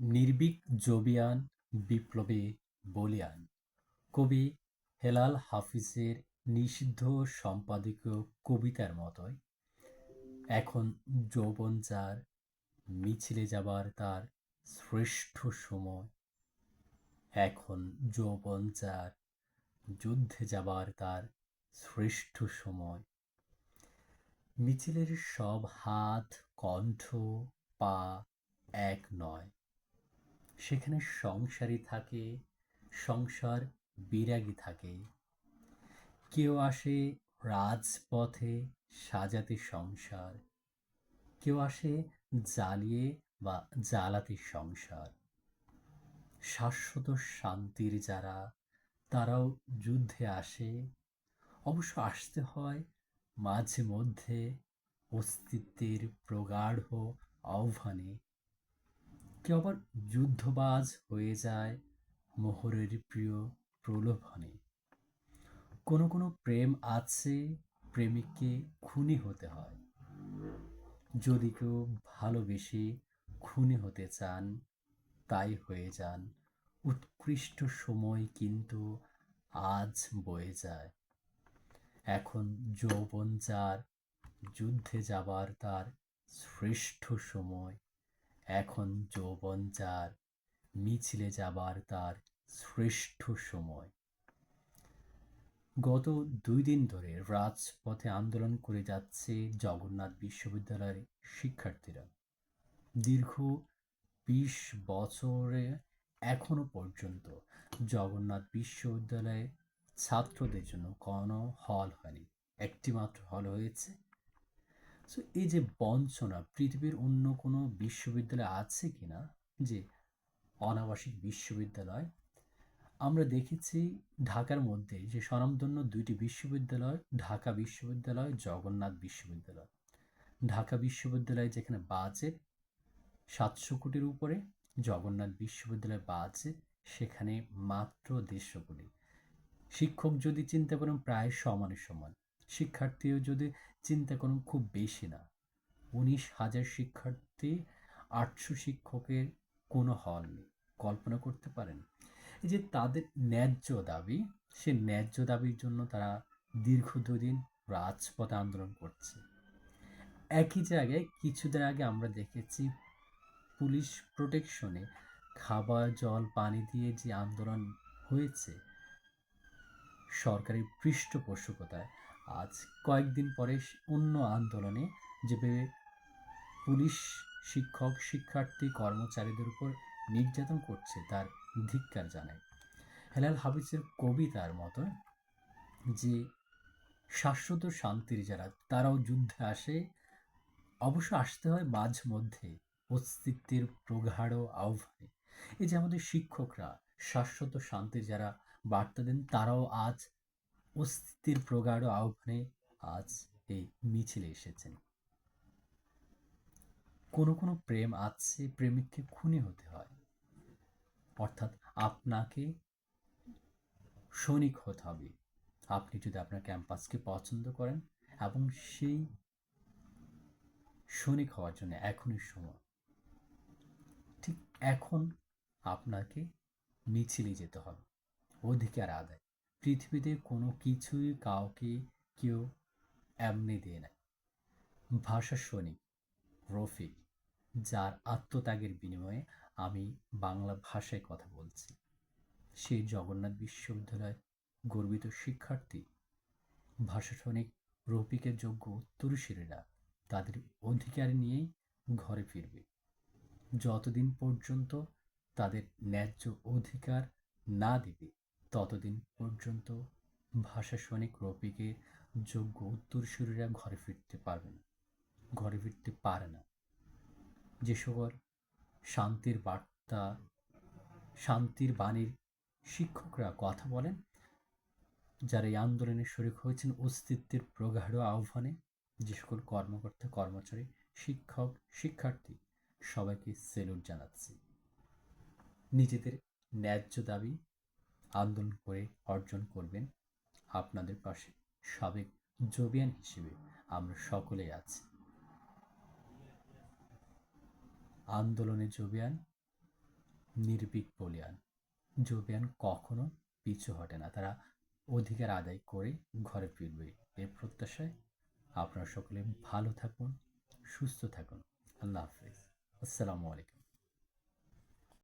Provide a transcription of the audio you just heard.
নির্ভীক জবিয়ান বিপ্লবে বলিয়ান। কবি হেলাল হাফিজের নিষিদ্ধ সম্পাদকীয় কবিতার মতোই এখন যৌবন যার, মিছিলে যাবার তার শ্রেষ্ঠ সময়। এখন যৌবন যার, যুদ্ধে যাবার তার শ্রেষ্ঠ সময়। মিছিলের সব হাত, কণ্ঠ, পা এক নয়। সেখানে সংসারী থাকে, সংসার বিরাগী থাকে। কেউ আসে রাজপথে সাজাতে সংসার, কেউ আসে জ্বালিয়ে বা জ্বালাতে সংসার। শাশ্বত শান্তির যারা, তারাও যুদ্ধে আসে। অবশ্য আসতে হয় মাঝে মধ্যে অস্তিত্বের প্রগাঢ় আহ্বানে। কেউ আবার যুদ্ধবাজ হয়ে যায় মোহরের প্রিয় প্রলোভনে? কোনো কোনো প্রেম আছে, প্রেমিককে খুনি হতে হয়। যদি কেউ ভালোবেসে খুনি হতে চান, তাই হয়ে যান। উৎকৃষ্ট সময় কিন্তু আজ বয়ে যায়। এখন যৌবন যার, যুদ্ধে যাবার তার শ্রেষ্ঠ সময়। এখন যৌবন যার, মিছিলে যাবার তার শ্রেষ্ঠ সময়। গত দুই দিন ধরে রাজপথে আন্দোলন করে যাচ্ছে জগন্নাথ বিশ্ববিদ্যালয়ের শিক্ষার্থীরা। দীর্ঘ বিশ বছরে এখনও পর্যন্ত জগন্নাথ বিশ্ববিদ্যালয়ে ছাত্রদের জন্য কোনো হল হয়নি। একটি মাত্র হল হয়েছে সো এই যে বঞ্চনা, পৃথিবীর অন্য কোনো বিশ্ববিদ্যালয় আছে কিনা? যে অনাবাসিক বিশ্ববিদ্যালয়, আমরা দেখেছি ঢাকার মধ্যে যে স্বনামধন্য দুইটি বিশ্ববিদ্যালয়, ঢাকা বিশ্ববিদ্যালয়, জগন্নাথ বিশ্ববিদ্যালয়। ঢাকা বিশ্ববিদ্যালয় যেখানে বাজেট সাতশো কোটির উপরে, জগন্নাথ বিশ্ববিদ্যালয় বাজেট সেখানে মাত্র দেড়শো কোটি। শিক্ষক যদি চিন্তা করেন, প্রায় সমানে সমান। শিক্ষার্থীও যদি চিন্তা করেন, খুব বেশি না। উনিশ হাজার শিক্ষার্থী, আটশো শিক্ষকের কোনো হল নেই। কল্পনা করতে পারেন। যে তাদের ন্যায্য দাবি, সে ন্যায্য দাবির জন্য তারা দীর্ঘ দুদিন রাজপথে আন্দোলন করছে। একই জায়গায় কিছুদিন আগে আমরা দেখেছি পুলিশ প্রোটেকশনে খাবার, জল, পানি দিয়ে যে আন্দোলন হয়েছে সরকারি পৃষ্ঠপোষকতায় আজ কয়েকদিন পরে অন্য আন্দোলনে যেভাবে পুলিশ শিক্ষক, শিক্ষার্থী, কর্মচারীদের উপর নির্যাতন করছে তার ধিক্কার জানায়। হেলাল হাফিজের কবিতার মতো যে শাশ্বত শান্তির যারা তারাও যুদ্ধে আসে, অবশ্য আসতে হয় মাঝ মধ্যে অস্তিত্বের প্রগাঢ় আহ্বানে। এই যে আমাদের শিক্ষকরা শাশ্বত শান্তির যারা বার্তা দেন, তারাও আজ অস্তিত্বের প্রগাঢ় আহ্বানে আজ এই মিছিলে এসেছেন। কোনো কোনো প্রেম আছে প্রেমিককে খুনি হতে হয়। অর্থাৎ আপনাকে সৈনিক হতে হবে। আপনি যদি আপনার ক্যাম্পাসকে পছন্দ করেন এবং সেই সৈনিক হওয়ার জন্য এখনই সময়। ঠিক এখন আপনাকে মিছিলে যেতে হবে। অধিকার আদায় পৃথিবীতে কোনো কিছুই কাউকে কেউ এমনি দিয়ে নেয় ভাষা সৈনিক রফিক, যার আত্মত্যাগের বিনিময়ে আমি বাংলা ভাষায় কথা বলছি। সেই জগন্নাথ বিশ্ববিদ্যালয় গর্বিত শিক্ষার্থী। ভাষা সৈনিক রফিকের যোগ্য উত্তরসূরিরা। তাদের অধিকার নিয়েই ঘরে ফিরবে। যতদিন পর্যন্ত তাদের ন্যায্য অধিকার না দেবে ততদিন পর্যন্ত ভাষা সৈনিক রফিকের যোগ্য উত্তরসূরিরা ঘরে ফিরতে পারবে না, ঘরে ফিরতে পারে না। যে সকল শান্তির বার্তা, শান্তির বাণীর শিক্ষকরা কথা বলেন, যারা এই আন্দোলনে শরিক হয়েছেন, অস্তিত্বের প্রগাঢ় আহ্বানে যে সকল কর্মকর্তা, কর্মচারী, শিক্ষক, শিক্ষার্থী, সবাইকে সেলুট জানাচ্ছি। নিজেদের ন্যায্য দাবি আন্দোলন করে অর্জন করবেন আপনাদের পাশে সাবেক জবিয়ান হিসেবে আমরা সকলেই আছি। আন্দোলনে জবিয়ান নির্ভীক বলিয়ান। জুবিয়ান কখনো পিছু হটে না। তারা অধিকার আদায় করে ঘরে ফিরবে। এই প্রত্যাশায় আপনারা সকলে ভালো থাকুন, সুস্থ থাকুন। আল্লাহ হাফিজ। আসসালামু আলাইকুম।